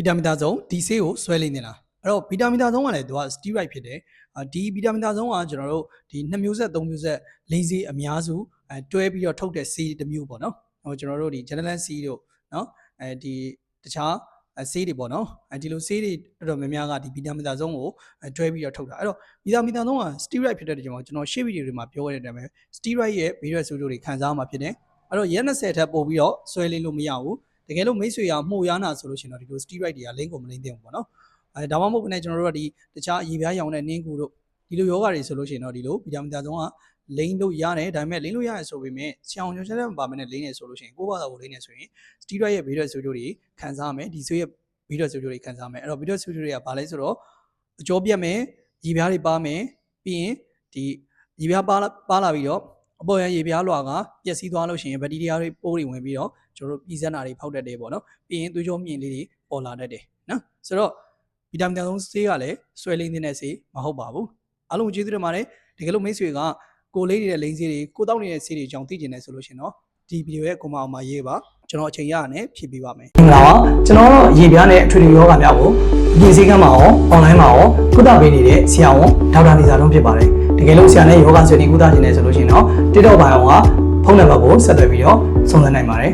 ဗီတာမင်သားဆုံးဒီဆေးကိုဆွဲလိမ့်နေတာအဲ့တော့ဗီတာမင်သားဆုံးကလည်းသူက steroid ဖြစ်တယ်အာဒီဗီတာမင်သားဆုံးကကျွန်တော်တို့ဒီ2မျိုးဆက်3မျိုးဆက်လိန်ဆေးအများစုအဲတွဲပြီးတော့ထုတ်တဲ့ဆေးတစ်မျိုးပေါ့နော်ဟိုကျွန်တော်တို့ဒီ general ဆေးတို့နော်အဲဒီတခြားအဲဆေးတွေပေါ့နော်အဲဒီလိုဆေးတွေတော်တော်များများကဒီဗီတာမင်သားဆုံးကိုအဲတွဲပြီးတော့ထုတ်တာအဲ့တော့ဗီတာမင်သားဆုံးက steroid ဖြစ်တဲ့ကြောင့်ကျွန်တော်ရှေ့ဗီဒီယိုတွေမှာပြောခဲ့တဲ့အတိုင်းပဲ steroid ရဲ့ virus ဆိုးတွေခံစားရမှာဖြစ်တယ်အဲ့တော့ရက်20ထက်ပို့ပြီးတော့ဆွဲလင်းလို့မရဘူး တကယ်လို့မိတ်ဆွေရမှုရနာဆိုလို့ရှိရင်တော့ဒီလို steroid တွေက link ကိုမလိမ့်သင့်ဘူးပေါ့နော်အဲဒါမှမဟုတ်ကနေကျွန်တော်တို့ကဒီတခြားအရေပြားရောင်တဲ့နင်းကူတို့ဒီလိုယောဂတွေဆိုလို့ရှိရင်တော့ဒီလိုဗီတာမင်သားဆုံးကလိမ့်လို့ရတယ်ဒါပေမဲ့လိမ့်လို့ရတယ်ဆိုပေမဲ့ဆရာဝန်ညွှန်ကြားတဲ့ပါမယ်နဲ့လိမ့်နေဆိုလို့ရှိရင်ကိုယ့်ဘာသာကိုလိမ့်နေဆိုရင် steroid ရဲ့ virus ဆိုးတွေခံစားရမယ်ဒီဆိုရဲ့ virus ဆိုးတွေခံစားရမယ်အဲ့တော့ virus ဆိုးတွေကဘာလဲဆိုတော့အကျော်ပြတ်မယ်ရေပြားတွေပါမယ်ပြီးရင်ဒီရေပြားပါလာပါလာပြီးတော့ အပေါ်ရန်ရေပြားလွှာကပျက်စီးသွားလို့ရှိရင်ဘက်တီးရီးယားတွေပိုးတွေဝင်ပြီးတော့ကျွန်တော်တို့ပြည်စက်နာတွေဖောက်တတ်တယ်ပေါ့နော်ပြီးရင်သွေးကြောမြင့်လေးတွေပေါ်လာတတ်တယ်နော်ဆိုတော့ဗီတာမင်သုံးဆေးကလည်းဆွဲလိမ့်နေတဲ့ဆေးမဟုတ်ပါဘူးအားလုံးကျေးဇူးတင်ပါတယ်တကယ်လို့မိတ်ဆွေကကိုလေးနေတဲ့လိန်ဆေးတွေကိုတောက်နေတဲ့ဆေးတွေအကြောင်းသိကျင်နေဆိုလို့ရှိရင်တော့ဒီဗီဒီယိုရဲ့ကွန်မအောင်မှာရေးပါကျွန်တော်အချိန်ရရနဲ့ဖြည့်ပေးပါမယ်မင်္ဂလာပါကျွန်တော်တို့ရေပြားနဲ့အထွေထွေယောဂများကိုဒီစည်းကမ်းမှာရောအွန်လိုင်းမှာရောကုသပေးနေတဲ့ဆရာဝန်ဒေါက်တာနေစာလုံးဖြစ်ပါတယ် တကယ်လို့ဆရာနဲ့ယောဂဆွေးနွေးကုသခြင်းနဲ့ဆိုလို့ရှိရင်တော့တိတော့ဘာအောင်ကဖုန်းနံပါတ်ကိုဆက်သွယ်ပြီးတော့ဆုံးသတ်နိုင်ပါတယ်